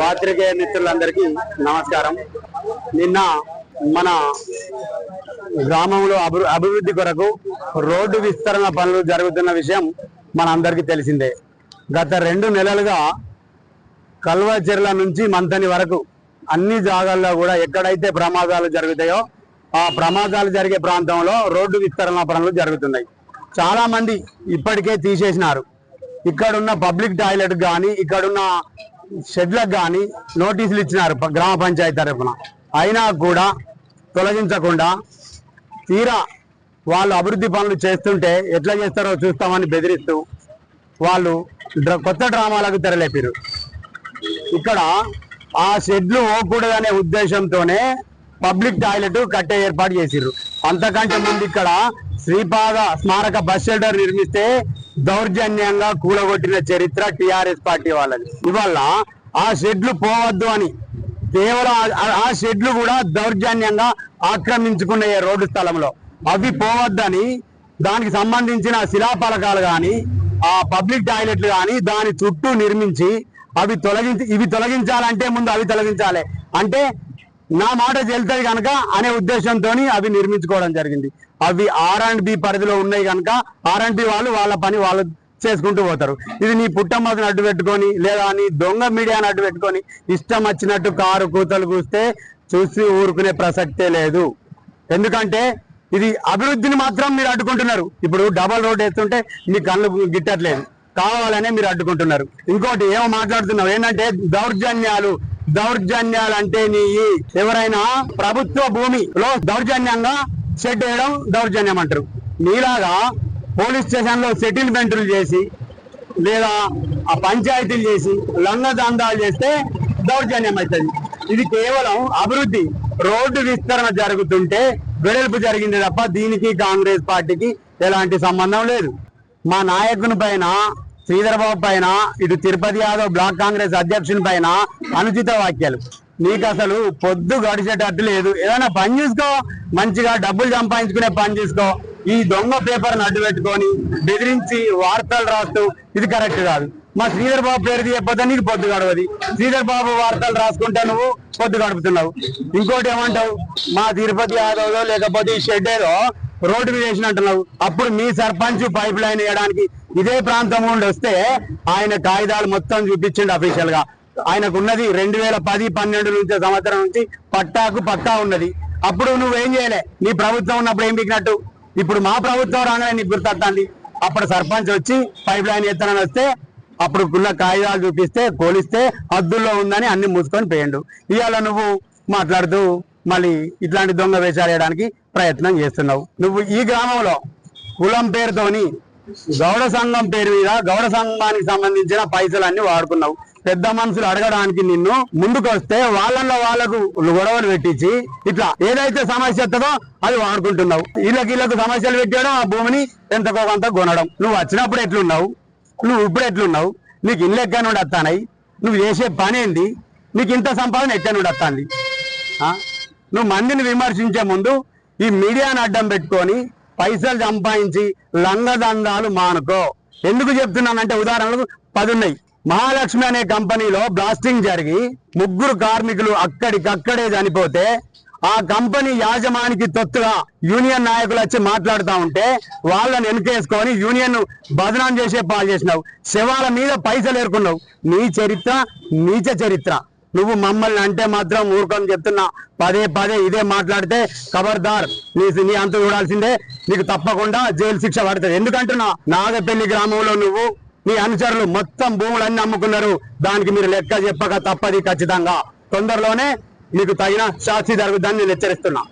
పాత్రికేయ మిత్రులందరికీ నమస్కారం. నిన్న మన గ్రామంలో అభి అభివృద్ధి కొరకు రోడ్డు విస్తరణ పనులు జరుగుతున్న విషయం మన అందరికీ తెలిసిందే. గత రెండు నెలలుగా కల్వచెర్ల నుంచి మంతని వరకు అన్ని జాగాల్లో కూడా ఎక్కడైతే ప్రమాదాలు జరుగుతాయో ఆ ప్రమాదాలు జరిగే ప్రాంతంలో రోడ్డు విస్తరణ పనులు జరుగుతున్నాయి. చాలా మంది ఇప్పటికే తీసేసినారు. ఇక్కడున్న పబ్లిక్ టాయిలెట్ కానీ ఇక్కడున్న షెడ్లకు కానీ నోటీసులు ఇచ్చినారు గ్రామ పంచాయతీ తరఫున. అయినా కూడా తొలగించకుండా తీరా వాళ్ళు అభివృద్ధి పనులు చేస్తుంటే ఎట్లా చేస్తారో చూస్తామని బెదిరిస్తూ వాళ్ళు కొత్త డ్రామాలకు తెరలేపారు. ఇక్కడ ఆ షెడ్లు పోకూడదనే ఉద్దేశంతోనే పబ్లిక్ టాయిలెట్ కట్టే ఏర్పాటు చేసిర్రు. అంతకంటే ముందు ఇక్కడ శ్రీపాద స్మారక బస్ షెల్టర్ నిర్మిస్తే దౌర్జన్యంగా కూలగొట్టిన చరిత్ర టిఆర్ఎస్ పార్టీ వాళ్ళది. ఇవాళ ఆ షెడ్లు పోవద్దు అని కేవలం ఆ- షెడ్లు కూడా దౌర్జన్యంగా ఆక్రమించుకున్నాయి రోడ్డు స్థలంలో. అవి పోవద్దని దానికి సంబంధించిన శిలాఫలకాలు కానీ ఆ పబ్లిక్ టాయిలెట్లు కానీ దాని చుట్టూ నిర్మించి అవి తొలగించి ఇవి తొలగించాలంటే ముందు అవి తొలగించాలి. అంటే నా మాట చెల్తుంది కనుక అనే ఉద్దేశంతో అవి నిర్మించుకోవడం జరిగింది. అవి ఆర్ అండ్ బి పరిధిలో ఉన్నాయి కనుక ఆర్ అండ్ బి వాళ్ళు వాళ్ళ పని వాళ్ళు చేసుకుంటూ పోతారు. ఇది నీ పుట్టమ్మని అడ్డు పెట్టుకొని లేదా నీ దొంగ మీడియాని అడ్డు పెట్టుకొని ఇష్టం వచ్చినట్టు కారు కూతలు కూస్తే చూసి ఊరుకునే ప్రసక్తే లేదు. ఎందుకంటే ఇది అభివృద్ధిని మాత్రం మీరు అడ్డుకుంటున్నారు. ఇప్పుడు డబల్ రోడ్ వేస్తుంటే మీ కళ్ళు గిట్టట్లేదు. కావాలనే మీరు అడ్డుకుంటున్నారు. ఇంకోటి ఏమో మాట్లాడుతున్నావు? ఏంటంటే దౌర్జన్యాలు దౌర్జన్యాలంటే నీ ఎవరైనా ప్రభుత్వ భూమిలో దౌర్జన్యంగా షెడ్ వేయడం దౌర్జన్యం అంటారు నీలాగా పోలీస్ స్టేషన్లో సెటిల్మెంట్లు చేసి లేదా ఆ పంచాయతీలు చేసి లంగ దందాలు చేస్తే దౌర్జన్యం అవుతుంది ఇది కేవలం అభివృద్ధి. రోడ్డు విస్తరణ జరుగుతుంటే వెడల్పు జరిగింది తప్ప దీనికి కాంగ్రెస్ పార్టీకి ఎలాంటి సంబంధం లేదు. మా నాయకుని పైన శ్రీధర్ బాబు పైన ఇటు తిరుపతి యాదవ్ బ్లాక్ కాంగ్రెస్ అధ్యక్షుని పైన అనుచిత వాక్యాలు నీకు అసలు పొద్దు గడిచేటట్టు లేదు. ఏదైనా పని చూసుకో మంచిగా డబ్బులు సంపాదించుకునే పని చూసుకో. ఈ దొంగ పేపర్ అడ్డు పెట్టుకొని బెదిరించి వార్తలు రాస్తూ ఇది కరెక్ట్ కాదు. మా శ్రీధర్ బాబు పేరు చెప్పొద్దా? నీకు పొద్దు గడవది. శ్రీధర్ బాబు వార్తలు రాసుకుంటే నువ్వు పొద్దు గడుపుతున్నావు. ఇంకోటి ఏమంటావు? మా తిరుపతి యాదవ్ లేకపోతే ఈ షెడ్ ఏదో రోడ్డు మీద వేసినట్టున్నావు. అప్పుడు మీ సర్పంచ్ పైప్ లైన్ వేయడానికి ఇదే ప్రాంతం నుండి వస్తే ఆయన కాగితాలు మొత్తం చూపించండి అఫీషియల్గా. ఆయనకు ఉన్నది రెండు వేల పది పన్నెండు నుంచి సంవత్సరం నుంచి పట్టాకు పక్కా ఉన్నది. అప్పుడు నువ్వేం చేయలే? నీ ప్రభుత్వం ఉన్నప్పుడు ఏం పికినట్టు? ఇప్పుడు మా ప్రభుత్వం రాగానే నీకు గుర్తొస్తుంది అప్పుడు సర్పంచ్ వచ్చి పైప్ లైన్ ఎత్తనని వస్తే అప్పుడు ఉన్న కాగితాలు చూపిస్తే కోలిస్తే హద్దుల్లో ఉందని అన్ని మూసుకొని పోయిండు. ఇవాళ నువ్వు మాట్లాడుతూ మళ్ళీ ఇట్లాంటి దొంగ వేషాలు వేయడానికి ప్రయత్నం చేస్తున్నావు. నువ్వు ఈ గ్రామంలో కులం పేరుతోని గౌడ సంఘం పేరు మీద గౌడ సంఘానికి సంబంధించిన పైసలు అన్ని వాడుకున్నావు. పెద్ద మనుషులు అడగడానికి నిన్ను ముందుకు వస్తే వాళ్ళల్లో వాళ్ళకు గొడవలు పెట్టించి ఇట్లా ఏదైతే సమస్య ఎత్తదో అది వాడుకుంటున్నావు. వీళ్ళకి వీళ్ళకు సమస్యలు పెట్టడం ఆ భూమిని ఎంతకో కొంత కొనడం. నువ్వు వచ్చినప్పుడు ఎట్లున్నావు? నువ్వు ఇప్పుడు ఎట్లున్నావు? నీకు ఇల్లు ఎక్కడ నుండి వస్తానాయి నువ్వు చేసే పని ఏంది? నీకు ఇంత సంపాదన ఎక్కడ నుండి వస్తుంది? నువ్వు మందిని విమర్శించే ముందు ఈ మీడియాను అడ్డం పెట్టుకొని పైసలు సంపాదించి లంగదండాలు మానుకో. ఎందుకు చెప్తున్నానంటే ఉదాహరణకు పది ఉన్నాయి మహాలక్ష్మి అనే కంపెనీలో బ్లాస్టింగ్ జరిగి ముగ్గురు కార్మికులు అక్కడికక్కడే చనిపోతే ఆ కంపెనీ యాజమానికి తొత్తుగా యూనియన్ నాయకులు వచ్చి మాట్లాడుతూ ఉంటే వాళ్ళని వెనుకేసుకొని యూనియన్ బదనాం చేసే పాలు చేసినావు. శవాల మీద పైసలు ఏరుకున్నావు. నీ చరిత్ర నీచ చరిత్ర. నువ్వు మమ్మల్ని అంటే మాత్రం ఊరుకొని చెప్తున్నా. పదే పదే ఇదే మాట్లాడితే ఖబర్దార్ నీ నీ అంత చూడాల్సిందే. నీకు తప్పకుండా జైలు శిక్ష పడుతుంది. ఎందుకంటున్నా? నాగపల్లి గ్రామంలో నువ్వు నీ అనుచరులు మొత్తం భూములన్నీ అమ్ముకున్నారు. దానికి మీరు లెక్క చెప్పక తప్పది ఖచ్చితంగా. తొందరలోనే మీకు తగిన శాస్తి జరుగుద్దని నేను హెచ్చరిస్తున్నా.